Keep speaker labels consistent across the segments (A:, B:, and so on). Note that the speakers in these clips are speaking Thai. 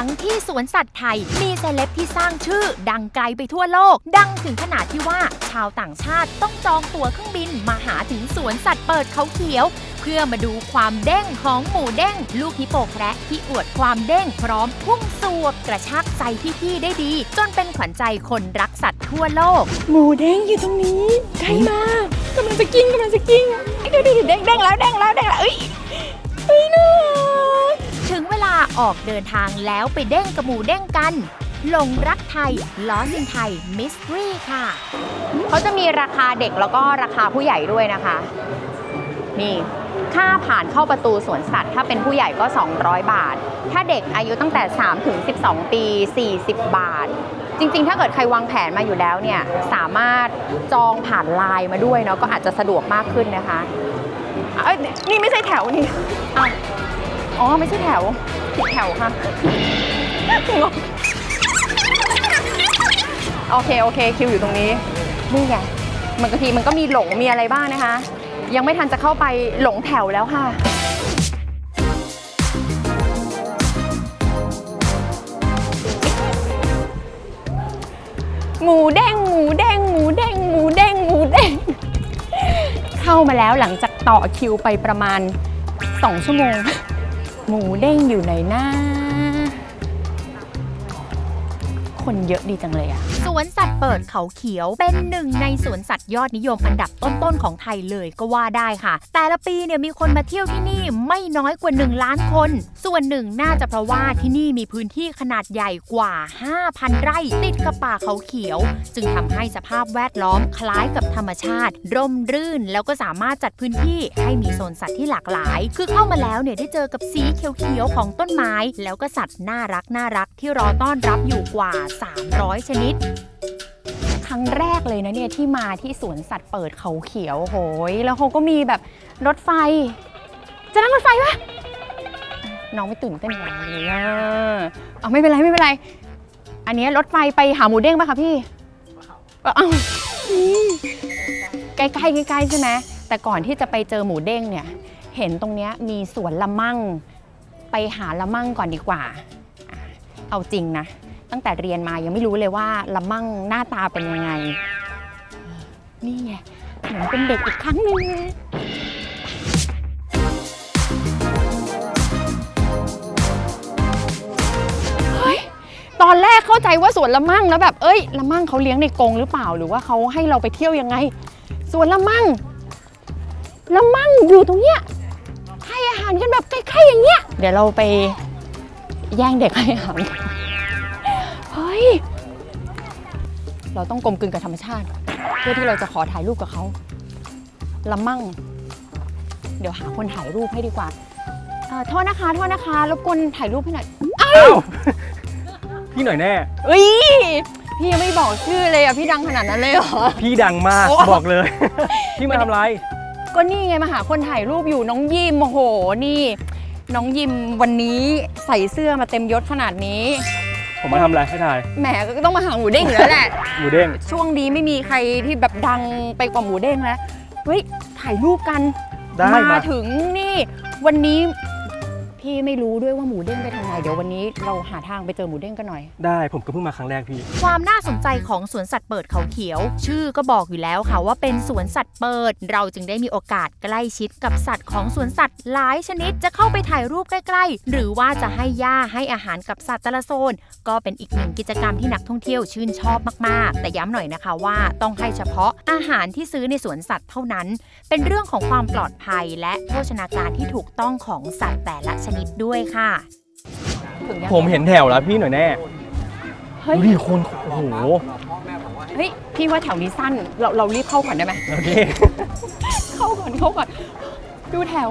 A: ทั้งที่สวนสัตว์ไทย มีเซเลบที่สร้างชื่อ ดังไกลไปทั่วโลก ดังถึงขนาดที่ว่า ชาวต่างชาติต้องจองตั๋วเครื่องบินมาหาถึงสวนสัตว์เปิดเขาเขียว เพื่อมาดูความเด้งของหมูเด้ง ลูกฮิปโปแคระที่อวดความเด้งพร้อมพุ่งสวบกระชากใจพี่ๆได้ดี จนเป็นขวัญใจคนรักสัตว์ทั่วโลก
B: หมูเด้งอยู่ตรงนี้ใกล้มากกำลังจะกินกำลังจะกินเดี๋ยวเดี๋ยวเด้งเด้งแล้วเด้งแล้วเด้งแล้วเอ้ยเอ้ยน่า
A: ลาออกเดินทางแล้วไปเด้งกับหมูเด้งกันหลงรักไทยล้อสินไทยมิสทรีค่ะ
B: เขาจะมีราคาเด็กแล้วก็ราคาผู้ใหญ่ด้วยนะคะ นี่ ค่าผ่านเข้าประตูสวนสัตว์ ถ้าเป็นผู้ใหญ่ก็ 200 บาท ถ้าเด็กอายุตั้งแต่ 3 ถึง 12 ปี 40 บาท จริง ๆ ถ้าเกิดใครวางแผนมาอยู่แล้วเนี่ย สามารถจองผ่านไลน์มาด้วยเนาะก็อาจจะสะดวกมากขึ้นนะคะ เอ้ยนี่ไม่ใช่แถวนี่อ้าว อ๋อ ไม่ใช่แถวผิดแถวค่ะงงโอเค โอเคคิวอยู่ตรงนี้ นี่ไงมันบางทีมันก็มีหลงมีอะไรบ้างนะคะ ยังไม่ทันจะเข้าไปหลงแถวแล้วค่ะหมูเด้งหมูเด้งหมูเด้งหมูเด้งหมูเด้งเข้ามาแล้วหลังจากต่อคิวไปประมาณ 2 ชั่วโมง หมูเด้งอยู่ไหนนะ คนเยอะดีจังเลยอะ
A: วนสัตว์เปิดเขาเขียว เป็นหนึ่งในสวนสัตว์ยอดนิยมอันดับต้นๆของไทยเลยก็ว่าได้ค่ะ แต่ละปีเนี่ยมีคนมาเที่ยวที่นี่ไม่น้อยกว่า 1 ล้านคน ส่วนหนึ่งน่าจะเพราะว่าที่นี่มีพื้นที่ขนาดใหญ่กว่า 5,000 ไร่ติดกับป่าเขาเขียว จึงทำให้สภาพแวดล้อมคล้ายกับธรรมชาติ ร่มรื่นแล้วก็สามารถจัดพื้นที่ให้มีโซนสัตว์ที่หลากหลาย คือเข้ามาแล้วเนี่ยได้เจอกับสีเขียวๆของต้นไม้ แล้วก็สัตว์น่ารักน่ารักที่รอต้อนรับอยู่กว่า 300 ชนิด
B: ครั้งแรกเลยนะเนี่ยที่มาที่สวนสัตว์เปิดเขาเขียวโหย แล้วเขาก็มีแบบรถไฟ จะนั่งรถไฟปะน้องไม่ตื่นเต้นเลยอะเอาไม่เป็นไรไม่เป็นไร อันนี้รถไฟไปหาหมูเด้งปะคะพี่เอ้าอืมใกล้ใกล้ใช่ไหมแต่ก่อนที่จะไปเจอหมูเด้งเนี่ย เห็นตรงเนี้ยมีสวนละมั่ง ไปหาละมั่งก่อนดีกว่า เอาจริงนะ ตั้งแต่เรียนมายังไม่รู้เลยว่าละมั่งหน้าตาเป็นยังไง นี่ไงเหมือนเป็นเด็กอีกครั้งหนึ่งเฮ้ยตอนแรกเข้าใจว่าสวนละมั่งแล้วแบบ เอ้ยละมั่งเขาเลี้ยงในกรงหรือเปล่าหรือว่าเขาให้เราไปเที่ยวยังไงสวนละมั่งละมั่งอยู่ตรงเนี้ยให้อาหารกันแบบใกล้ๆอย่างเงี้ย เดี๋ยวเราไปแย่งเด็กให้อาหาร เฮ้ยเราต้องกลมกลืนกับธรรมชาติ เพื่อที่เราจะขอถ่ายรูปกับเขาละมั่ง เดี๋ยวหาคนถ่ายรูปให้ดีกว่าเอ่อโทษนะคะโทษนะคะรบกวนถ่ายรูปให้หน่อย
C: อ้าวพี่หน่อยแน่
B: เอ้ยพี่ยังไม่บอกชื่อเลยอะพี่ดังขนาดนั้นเลยเหรอ
C: พี่ดังมาก
B: โอ้
C: บอกเลย พี่มาทำอะไร
B: ก็นี่ไงมาหาคนถ่ายรูปอยู่น้องยิมโอ้โหนี่ น้องยิมวันนี้ใส่เสื้อมาเต็มยศขนาดนี้
C: ผมมาทำอะไรให้ถ่าย
B: แหมก็ต้องมาหาหมูเด้งอยู่แล้วแหละ
C: หมูเด้ง
B: ช่วงนี้ไม่มีใครที่แบบดังไปกว่าหมูเด้งแล้ว เฮ้ย ถ่ายรูปกัน
C: ได้
B: มา
C: มา
B: ถึงนี่ วันนี้ พี่ไม่รู้ด้วยว่าหมูเด้งไปทางไหนเดี๋ยววันนี้เราหาทางไปเจอหมูเด้งกันหน่อย
C: ได้ผมก็เพิ่งมาครั้งแรกพี่
A: ความน่าสนใจของสวนสัตว์เปิดเขาเขียว ชื่อก็บอกอยู่แล้วค่ะว่าเป็นสวนสัตว์เปิด เราจึงได้มีโอกาสใกล้ชิดกับสัตว์ของสวนสัตว์หลายชนิดจะเข้าไปถ่ายรูปใกล้ ๆ หรือว่าจะให้ย่าให้อาหารกับสัตว์แต่ละโซน ก็เป็นอีกหนึ่งกิจกรรมที่นักท่องเที่ยวชื่นชอบมากๆ แต่ย้ำหน่อยนะคะว่าต้องให้เฉพาะอาหารที่ซื้อในสวนสัตว์เท่านั้น เป็นเรื่องของความปลอดภัยและโภชนาการที่ถูกต้องของสัตว์แต่ละชนิดด้วยค่ะ
B: ถึงยัง
C: ผมเห็นแถวแล้วพี่หน่อยแน่
B: เฮ้ย
C: ดูดิคนโอ้โห
B: เฮ้ยพี่ว่าแถวนี้สั้นเราเรารีบเข้าก่อนได้ไหม
C: โอเค
B: เข้าก่อนเข้าก่อน ดูแถว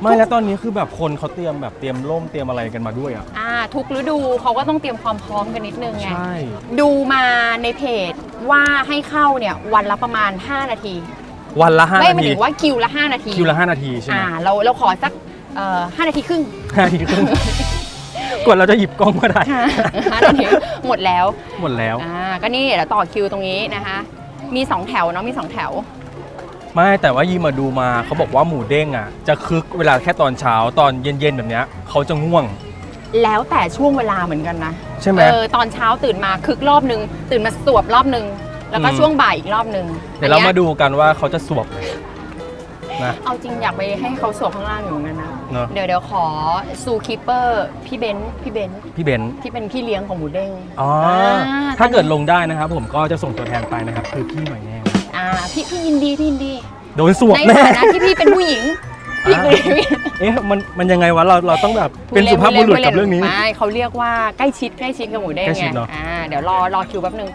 C: ไม่แล้วตอนนี้คือแบบคนเขาเตรียมแบบเตรียมร่มเตรียมอะไรกันมาด้วยอะ
B: อ่า ทุกฤดูเขาก็ต้องเตรียมความพร้อมกันนิดนึงไง
C: ใช่
B: ดูมาในเพจว่าให้เข้าเนี่ยวันละประมาณ 5 นาที
C: วันละห้า
B: ไม่
C: นา
B: หมาย
C: ที
B: ถึงว่าคิวละ 5 นาที
C: คิวละห้านาทีใช่ไหม
B: อ่าเราเราขอสัก เอ่อ5นาทีครึ่ง
C: ห้านาทีครึ่งกว่าเราจะหยิบกล้องมาได้
B: ห้านาทีหมดแล้ว
C: หมดแล้ว
B: อ่าก็นี่เดี๋ยวต่อคิวตรงนี้นะคะ มี2แถวเนาะมี2แถว
C: ไม่แต่ว่ายีมาดูมาเขาบอกว่าหมูเด้งอะ จะคึกเวลาแค่ตอนเช้าตอนเย็นๆแบบเนี้ยเขาจะง่วง
B: แล้วแต่ช่วงเวลาเหมือนกันนะ
C: ใช่ไหม
B: เออตอนเช้าตื่นมาคึกรอบนึง ตื่นมาสวบรอบนึง แล้วก็
C: อืม
B: ช่วงบ่ายอีกรอบนึง
C: เดี๋ยวเรา
B: อัน
C: มา
B: นี้ย
C: ดูกันว่าเขาจะสวบนะ
B: เอาจริงอยากไปให้เขาสวบข้างล่างอยู่เหมือนกันนะ
C: เนาะ
B: เดี๋ยวเดี๋ยวขอซูคีเปอร์พี่เบนซ์พี่เบนซ์
C: พี่เบนซ์
B: ที่เป็นพี่เลี้ยงของหมูเด้ง
C: อ๋อ
B: อ่า
C: ถ้าเกิดลงได้นะครับ ผมก็จะส่งตัวแทนไปนะครับ คือพี่หน่อยแน่
B: อ่าพี่พี่ยินดีพี่ยินดี
C: โดนสวบ
B: ใน
C: แน่
B: ฐานะที่พี่เป็นผู้หญิงพี่
C: อ่า
B: คือพี่
C: เอ๊ะมันมันยังไงวะเราเราต้องแบบเป็นสุภาพบุรุษกับเรื่องนี้
B: ไม่เขาเรียกว่าใกล้ชิดใกล้ชิดกับหมูเด้ง
C: ใกล้ชิ
B: ไง
C: ดเนอะ
B: อ่าเดี๋ยวรอรอคิวแป๊บนึง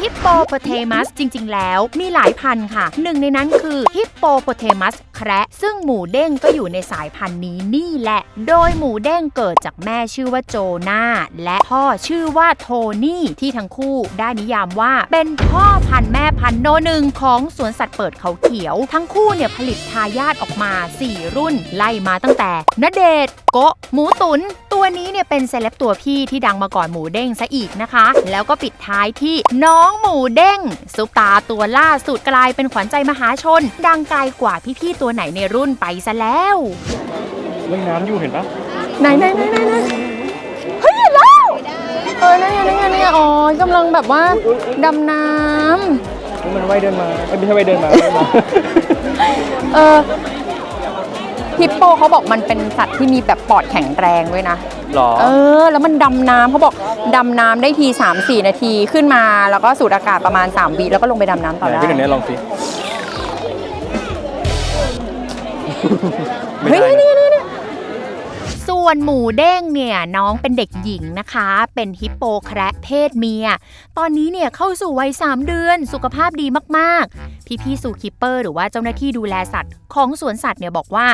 A: ฮิปโปโปเทมัสจริง ๆ แล้วมีหลายพันธุ์ค่ะ หนึ่งในนั้นคือฮิปโปโปเทมัสแคระซึ่งหมูเด้งก็อยู่ในสายพันธุ์นี้นี่แหละ โดยหมูเด้งเกิดจากแม่ชื่อว่าโจนาและพ่อชื่อว่าโทนี่ที่ทั้งคู่ได้นิยามว่าเป็นพ่อพันธุ์แม่พันธุ์โนหนึ่งของสวนสัตว์เปิดเขาเขียว ทั้งคู่เนี่ยผลิตทายาทออกมา 4 รุ่น ไล่มาตั้งแต่นเดชโกะหมูตุน ตัวนี้เนี่ยเป็นเซเลบตัวพี่ที่ดังมาก่อนหมูเด้งซะอีกนะคะ แล้วก็ปิดท้ายที่น้องหมูเด้งซุปตาตัวล่าสุดกลายเป็นขวัญใจมหาชน ดังไกลกว่าพี่ๆตัวไหนในรุ่นไปซะแล้ว
C: เล่นน้ำอยู่เห็นปะ
B: ไหนไหนไหนไหนไหนเฮ้ยเห็นแล้วเออนั่นไงนั่นไงนั่นไงอ๋อกำลังแบบว่าดำน้
C: นี่มันว่ายเดินมาเอ้ยไม่ใช่ว่ายเดินมาว่ายมาำ
B: เออฮิปโปเขาบอกมันเป็นสัตว์ที่มีแบบปอดแข็งแรงด้วยนะ
C: หรอ
B: เออ แล้วมันดำน้ำเขาบอกดำน้ำได้ที 3-4 นาทีขึ้นมา แล้วก็สูดอากาศประมาณ 3 วิแล้วก็ลงไปดำน้ำต่อ
C: ไหน
B: ได้
C: พี่หนึ่งเนี่ยลองสิ
B: เฮ้ยนี่นี่น
A: ส่วนหมูเด้งเนี่ยน้องเป็นเด็กหญิงนะคะ เป็นฮิปโปแคระเพศเมีย ตอนนี้เนี่ยเข้าสู่วัย 3 เดือนสุขภาพดีมากๆ พี่ๆซูคิปเปอร์หรือว่าเจ้าหน้าที่ดูแลสัตว์ ของสวนสัตว์เนี่ยบอกว่า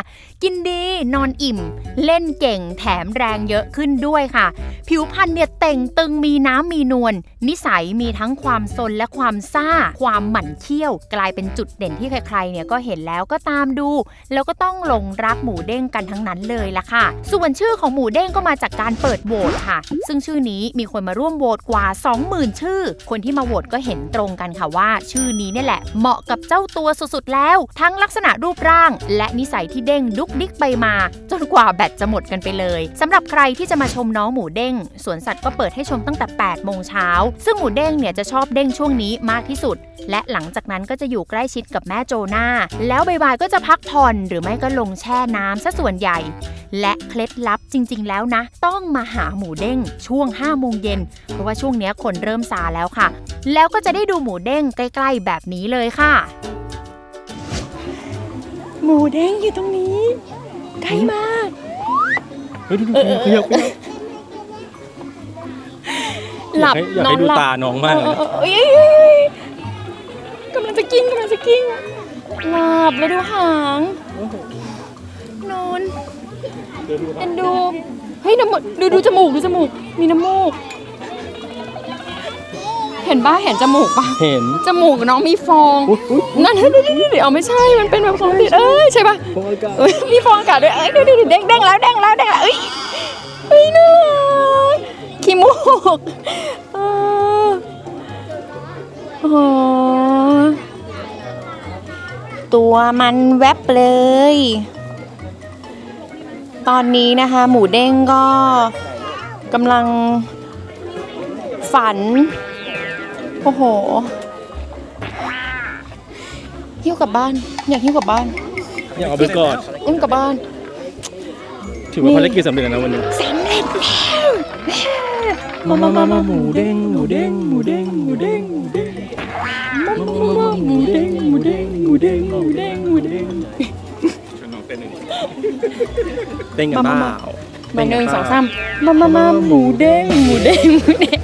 A: กินดีนอนอิ่ม เล่นเก่งแถมแรงเยอะขึ้นด้วยค่ะ ผิวพรรณเนี่ยเต่งตึงมีน้ำมีนวลนิสัยมีทั้งความซนและความซ่า ความหมั่นเคี้ยว กลายเป็นจุดเด่นที่ใครๆเนี่ยก็เห็นแล้วก็ตามดู แล้วก็ต้องหลงรักหมูเด้งกันทั้งนั้นเลยละค่ะ ส่วนชื่อของหมูเด้งก็มาจากการเปิดโหวตค่ะ ซึ่งชื่อนี้มีคนมาร่วมโหวตกว่า 20,000 ชื่อ คนที่มาโหวตก็เห็นตรงกันค่ะว่า ชื่อนี้เนี่ยแหละเหมาะกับเจ้าตัวสุดๆแล้ว ทั้งลักษณะรูปร่าง และนิสัยที่เด้งดุกดิกไปมา จนกว่าแบตจะหมดกันไปเลยสำหรับใครที่จะมาชมน้องหมูเด้งสวนสัตว์ก็เปิดให้ชมตั้งแต่8โมงเช้าซึ่งหมูเด้งเนี่ยจะชอบเด้งช่วงนี้มากที่สุด และหลังจากนั้นก็จะอยู่ใกล้ชิดกับแม่โจนาแล้วบ่ายๆก็จะพักผ่อนหรือไม่ก็ลงแช่น้ำซะส่วนใหญ่ และเคล็ดลับจริง ๆ แล้วนะ ต้องมาหาหมูเด้งช่วง5โมงเย็นเพราะว่าช่วงนี้คนเริ่มซาแล้วค่ะ แล้วก็จะได้ดูหมูเด้งใกล้ ๆ แบบนี้เลยค่ะ
B: หมูเด้งอยู่ตรงนี้ ใกล้มาก
C: เฮ้ยดูดูขยับขยับ
B: หลับ
C: อยาก
B: นอ
C: ให้
B: น
C: ดู
B: หลับ
C: ตาน้องมากเลย
B: เอ
C: นะ
B: อเออเอ้ยเอ้ยเอ้ยกำลังจะกินกำลังจะกินหลับแล้วดูหางนอนเอ็นดูเฮ้ยน้ำมูกดูดูจมูกดูจมูกมีน้ำมูก เห็นปะเห็นจมูกปะ
C: เห็น
B: จมูกน้องมีฟอง
C: อุ๊ยอุ๊ย
B: นั่นดูดิดูดิเอาไม่ใช่มันเป็นแบบฟองติดเอ้ยใช่ปะ
C: ฟองอากาศ
B: เอ้ยมีฟองอากาศด้วยเอ้ยดูดิเด้งเด้งแล้วเด้งแล้วเด้งแล้วเอ้ยเฮ้ยน่ารักขี้มูกเออโอ้โหตัวมันแวบเลย ตอนนี้นะคะ หมูเด้งก็กำลังฝัน โอ้โหหิ้วกลับบ้าน อยากหิ้วกลับบ้าน
C: อยากเอาไปกอด
B: อุ้มกลับบ้าน
C: ถือว่าภารกิจสำเร็จแล้วนะวันนี้
B: สำเร็จแล้ว
C: มามามามาหมูเด้งหมูเด้งหมูเด้งหมูเด้งหมูเด้งมามามาหมูเด้งหมูเด้งหมูเด้งหมูเด้งหมูเด้งชวนน้องเต้นหนึ่งเต้นกันเปล่า
B: มาหนึ่งสองสามมามามาหมูเด้งหมูเด้งหมูเด้ง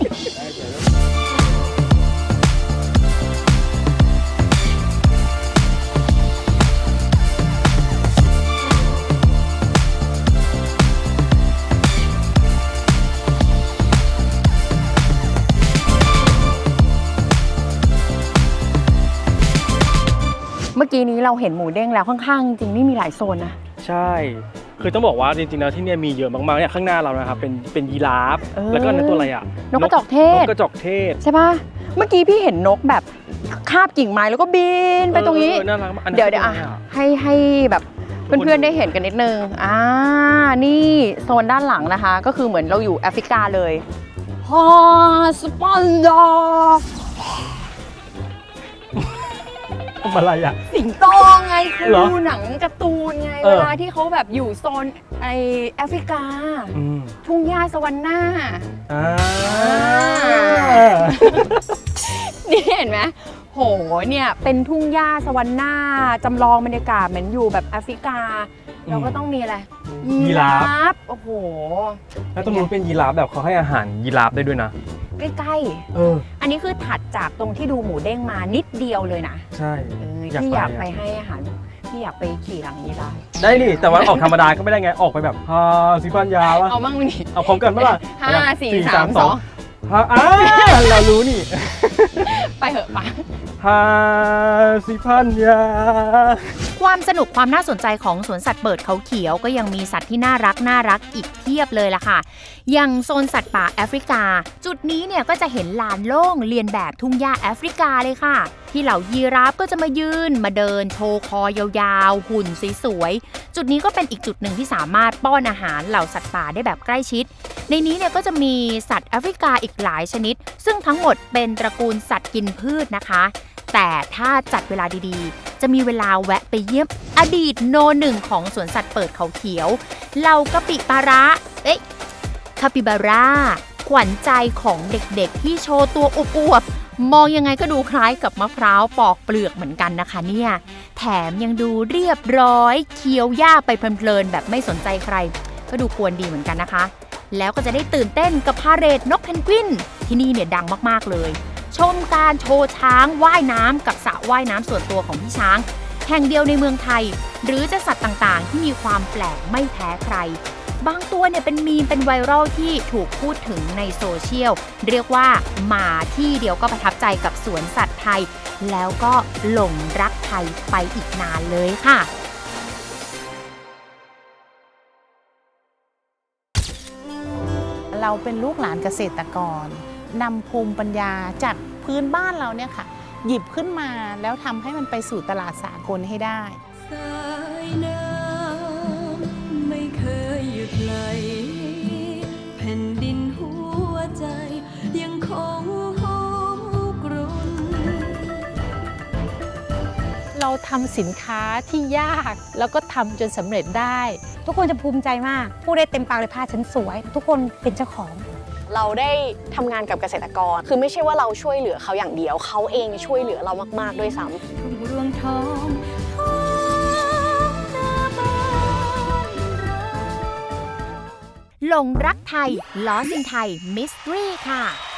B: มื่อกี้นี้เราเห็นหมูเด้งแล้วข้างๆ จริงๆนี่มีหลายโซนนะ
C: ใช่ คือต้องบอกว่าจริงๆแล้วที่เนี่ยมีเยอะมากๆเนี่ยข้างหน้าเรานะครับเป็นเป็นยีราฟ
B: เออ
C: แล้วก็นั่นตัวอะไรอะ
B: นกกระจอกเท
C: น
B: ศ
C: กกระจอกเทศ
B: ใช่ปะเมื่อกี้พี่เห็นนกแบบคาบกิ่งไม้แล้วก็บินไปตรงนี้
C: เออน่ารักมากอันนั้น
B: เดี๋ยวเดี๋ยวอะ
C: คืออะไร
B: ให้ให้แบบเพื่อนๆได้เห็นกันนิดนึงอ่านี่โซนด้านหลังนะคะ ก็คือเหมือนเราอยู่แอฟริกาเลยฮอสปอนดอ
C: ทำอะไรอะ
B: สิงโตไงคือ
C: เหรอ
B: ดูหนังการ์ตูนไง
C: เออ
B: เวลาที่เขาแบบอยู่โซนไอแอฟริกา
C: อืม
B: ทุ่งหญ้าสวรรค์หน้า
C: อ่า
B: นี่เห็นไหมโหเนี่ยเป็นทุ่งหญ้าสวรรค์หน้าจำลองบรรยากาศเหมือนอยู่แบบแอฟริกาเราก็ต้องมีอะไร
C: ยีราฟ
B: ฟโอ้โห
C: แล้วตรงนู้นเป็นยีราฟแบบเขาให้อาหารยีราฟได้ด้วยนะ
B: ใกล้
C: เออ
B: ๆ อันนี้คือถัดจากตรงที่ดูหมูเด้งมานิดเดียวเลยนะ
C: ใช่
B: เออ
C: อยาก
B: ที่อยาก
C: ไป
B: ไป
C: อะ
B: ให้อาหารที่อยากไปขี่หลังยีราฟ
C: ได้นี่แต่ว่าออกธรรมดาก็ไม่ได้ไง ออกไปแบบฮาสิพันยาวะ
B: เอามั่งนี่
C: เอาพร้อมกันปะล่ะ
B: ห้าสี่สามสอง
C: ฮาอ่าเรารู้นี่
B: ไปเหอะปะ
C: ฮาสิพันยา
A: ความสนุกความน่าสนใจของสวนสัตว์เปิดเขาเขียวก็ยังมีสัตว์ที่น่ารักน่ารักอีกเพียบเลยล่ะค่ะ อย่างโซนสัตว์ป่าแอฟริกา จุดนี้เนี่ยก็จะเห็นลานโล่งเรียนแบบทุ่งหญ้าแอฟริกาเลยค่ะ ที่เหล่ายีราฟก็จะมายืนมาเดินโชว์คอยาวๆ หุ่นสวยๆ จุดนี้ก็เป็นอีกจุดหนึ่งที่สามารถป้อนอาหารเหล่าสัตว์ป่าได้แบบใกล้ชิด ในนี้เนี่ยก็จะมีสัตว์แอฟริกาอีกหลายชนิด ซึ่งทั้งหมดเป็นตระกูลสัตว์กินพืชนะคะ แต่ถ้าจัดเวลาดีๆ จะมีเวลาแวะไปเยี่ยมอดีตโนหนึ่งของสวนสัตว์เปิดเขาเขียวเหล่ากะปิปาระเอ๊ะคาปิบาร่าขวัญใจของเด็กๆ ที่โชว์ตัวอวบๆมองยังไงก็ดูคล้ายกับมะพร้าวปอกเปลือกเหมือนกันนะคะเนี่ย แถมยังดูเรียบร้อย เคี้ยวหญ้าไปเพลินๆแบบไม่สนใจใคร ก็ดูกวนดีเหมือนกันนะคะ แล้วก็จะได้ตื่นเต้นกับพาเรดนกเพนกวิน ที่นี่เนี่ยดังมากๆเลย ชมการโชว์ช้างว่ายน้ำกับสระว่ายน้ำส่วนตัวของพี่ช้าง แห่งเดียวในเมืองไทย หรือจะสัตว์ต่างๆ ที่มีความแปลกไม่แพ้ใคร บางตัวเนี่ยเป็นมีมเป็นไวรัลที่ถูกพูดถึงในโซเชียล เรียกว่ามาที่เดียวก็ประทับใจกับสวนสัตว์ไทย แล้วก็หลงรักไทยไปอีกนานเลยค่ะ
D: เราเป็นลูกหลานเกษตรกร นำภูมิปัญญาจากพื้นบ้านเราเนี่ยค่ะ หยิบขึ้นมาแล้วทำให้มันไปสู่ตลาดสากลให้ได้
E: สายน้ำไม่เคยหยุดไหลแผ่นดินหัวใจยังคงหอมกรุ่น
D: เราทำสินค้าที่ยากแล้วก็ทำจนสำเร็จได้
F: ทุกคนจะภูมิใจมาก พูดได้เต็มปากเลยผ้าฉันสวย ทุกคนเป็นเจ้าของ
B: เราได้ทำงานกับเกษตรกร คือไม่ใช่ว่าเราช่วยเหลือเขาอย่างเดียว เขาเองช่วยเหลือเรามาก ๆ ด้วยซ้ำ
E: ทุ่งรวงทอง
A: หลงรักไทยล้อสินไทยมิสทรีค่ะ